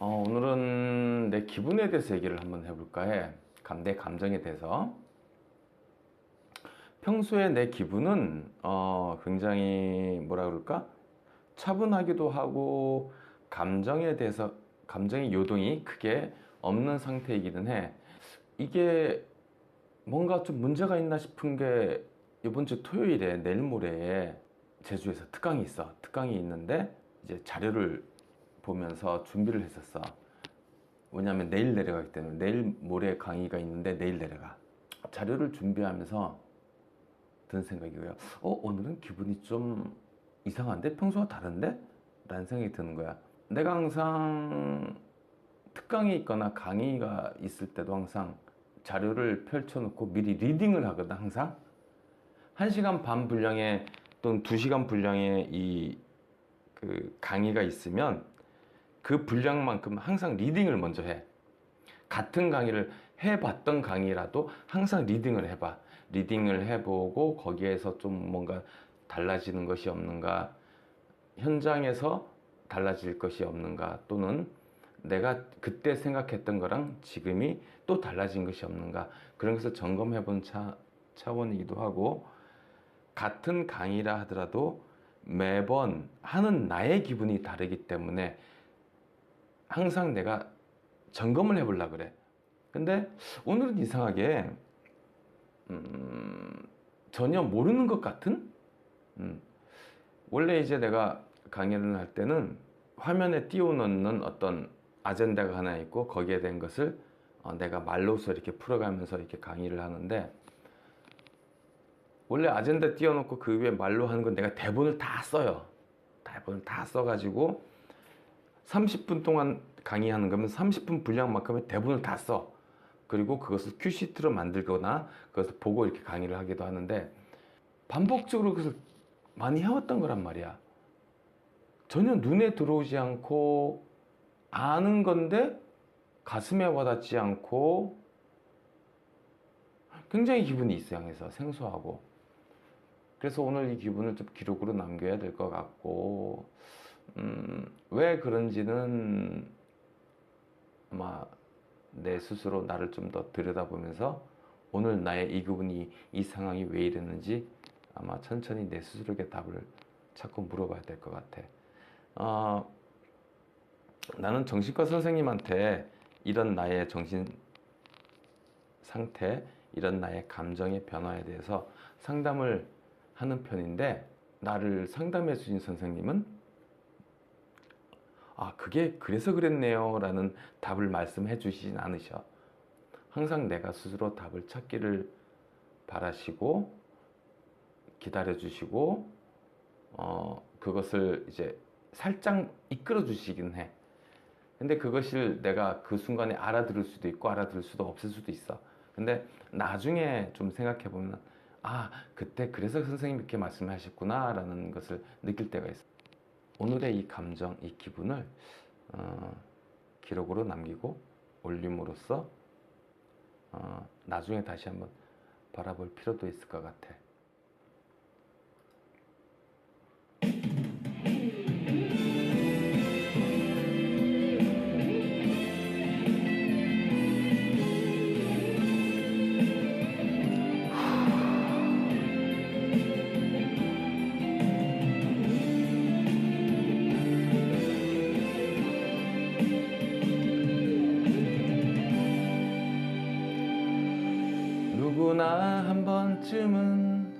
어, 오늘은 내 기분에 대해서 얘기를 한번 해볼까 해. 감, 내 감정에 대해서. 평소에 내 기분은 어, 굉장히 뭐라 그럴까? 차분하기도 하고 감정에 대해서 감정의 요동이 크게 없는 상태이기는 해. 이게 뭔가 좀 문제가 있나 싶은 게 이번 주 토요일에 내일 모레에 제주에서 특강이 있어. 특강이 있는데 이제 자료를 보면서 준비를 했었어. 왜냐면 내일 내려가기 때문에 내일 모레 강의가 있는데 내일 내려가. 자료를 준비하면서 든 생각이고요. 어, 오늘은 기분이 좀 이상한데? 평소와 다른데? 라는 생각이 드는 거야. 내가 항상 특강이 있거나 강의가 있을 때도 항상 자료를 펼쳐놓고 미리 리딩을 하거든, 항상. 1시간 반 분량의 또는 2시간 분량의 이 그 강의가 있으면 그 분량만큼 항상 리딩을 먼저 해. 같은 강의를 해봤던 강의라도 항상 리딩을 해봐. 리딩을 해보고 거기에서 좀 뭔가 달라지는 것이 없는가, 현장에서 달라질 것이 없는가, 또는 내가 그때 생각했던 거랑 지금이 또 달라진 것이 없는가, 그런 것을 점검해 본 차, 차원이기도 하고, 같은 강의라 하더라도 매번 하는 나의 기분이 다르기 때문에 항상 내가 점검을 해보려 그래. 근데 오늘은 이상하게 음, 전혀 모르는 것 같은? 음, 원래 이제 내가 강의를 할 때는 화면에 띄워놓는 어떤 아젠다가 하나 있고 거기에 대한 것을 어, 내가 말로서 이렇게 풀어가면서 이렇게 강의를 하는데 원래 아젠다 띄워놓고 그 위에 말로 하는 건 내가 대본을 다 써요. 대본을 다 써가지고 30분 동안 강의하는 거면 30분 분량만큼의 대본을 다 써. 그리고 그것을 큐시트로 만들거나 그것을 보고 이렇게 강의를 하기도 하는데 반복적으로 그것을 많이 해왔던 거란 말이야. 전혀 눈에 들어오지 않고 아는 건데 가슴에 와닿지 않고 굉장히 기분이 이상해서 생소하고 그래서 오늘 이 기분을 좀 기록으로 남겨야 될 것 같고 음, 왜 그런지는 아마 내 스스로 나를 좀 더 들여다보면서 오늘 나의 이 기분이 이 상황이 왜 이랬는지 아마 천천히 내 스스로에게 답을 찾고 물어봐야 될 것 같아. 어, 나는 정신과 선생님한테 이런 나의 정신 상태, 이런 나의 감정의 변화에 대해서 상담을 하는 편인데 나를 상담해 주신 선생님은 아, 그게 그래서 그랬네요. 라는 답을 말씀해 주시진 않으셔. 항상 내가 스스로 답을 찾기를 바라시고, 기다려 주시고, 어, 그것을 이제 살짝 이끌어 주시긴 해. 근데 그것을 내가 그 순간에 알아들을 수도 있고, 알아들을 수도 없을 수도 있어. 근데 나중에 좀 생각해 보면, 아, 그때 그래서 선생님이 이렇게 말씀하셨구나, 라는 것을 느낄 때가 있어. 오늘의 이 감정, 이 기분을 어, 기록으로 남기고 올림으로써 어, 나중에 다시 한번 바라볼 필요도 있을 것 같아. 누구나 한 번쯤은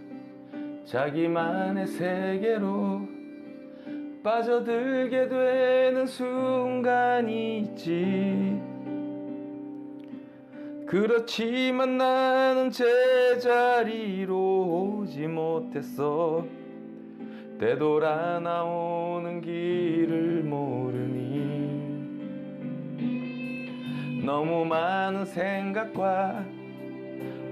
자기만의 세계로 빠져들게 되는 순간이 있지. 그렇지만 나는 제자리로 오지 못했어. 되돌아 나오는 길을 모르니. 너무 많은 생각과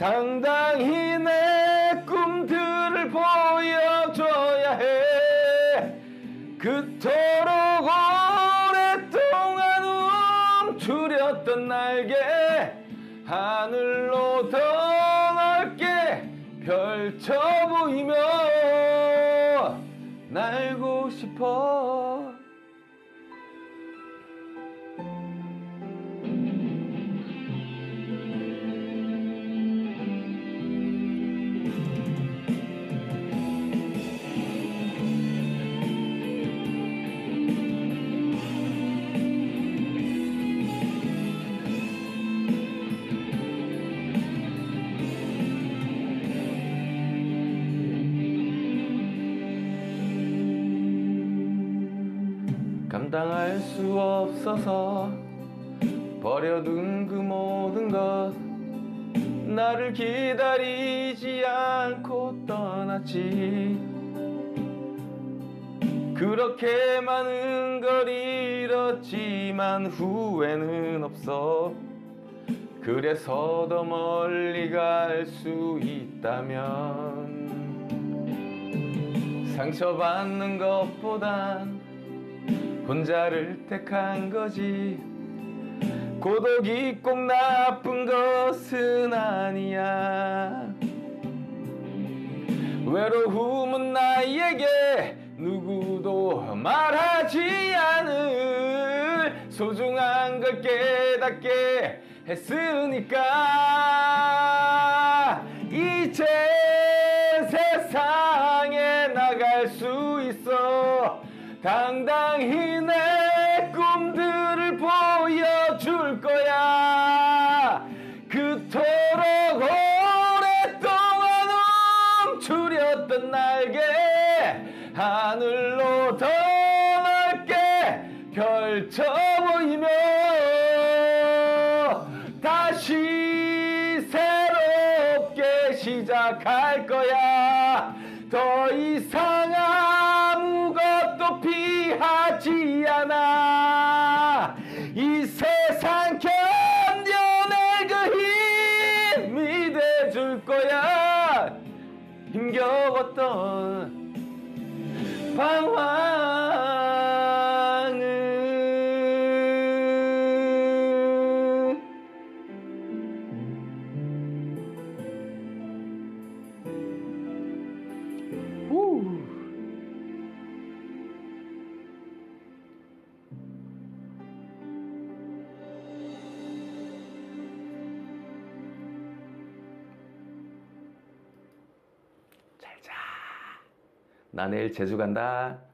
당당히 내 꿈들을 보여줘야 해. 그토록 오랫동안 움츠렸던 날개 하늘로 더 넓게 펼쳐 보이며 날고 싶어 감당할 수 없어서 버려둔 그 모든 것. 나를 기다리지 않고 떠났지. 그렇게 많은 걸 잃었지만 후회는 없어. 그래서 더 멀리 갈 수 있다면 상처받는 것보단 혼자를 택한 거지. 고독이 꼭 나쁜 것은 아니야. 외로움은 나에게 누구도 말하지 않을 소중한 걸 깨닫게 했으니까. 이제 세상에 나갈 수 있어 당당히 내 꿈들을 보여줄 거야. 그토록 오랫동안 움츠렸던 날개 하늘로 더 넓게 펼쳐 보이며 다시 새롭게 시작할 거야 하지 않아. 이 세상 견뎌낼 그 힘이 돼줄 거야. 힘겨웠던 방황 나 내일 제주 간다.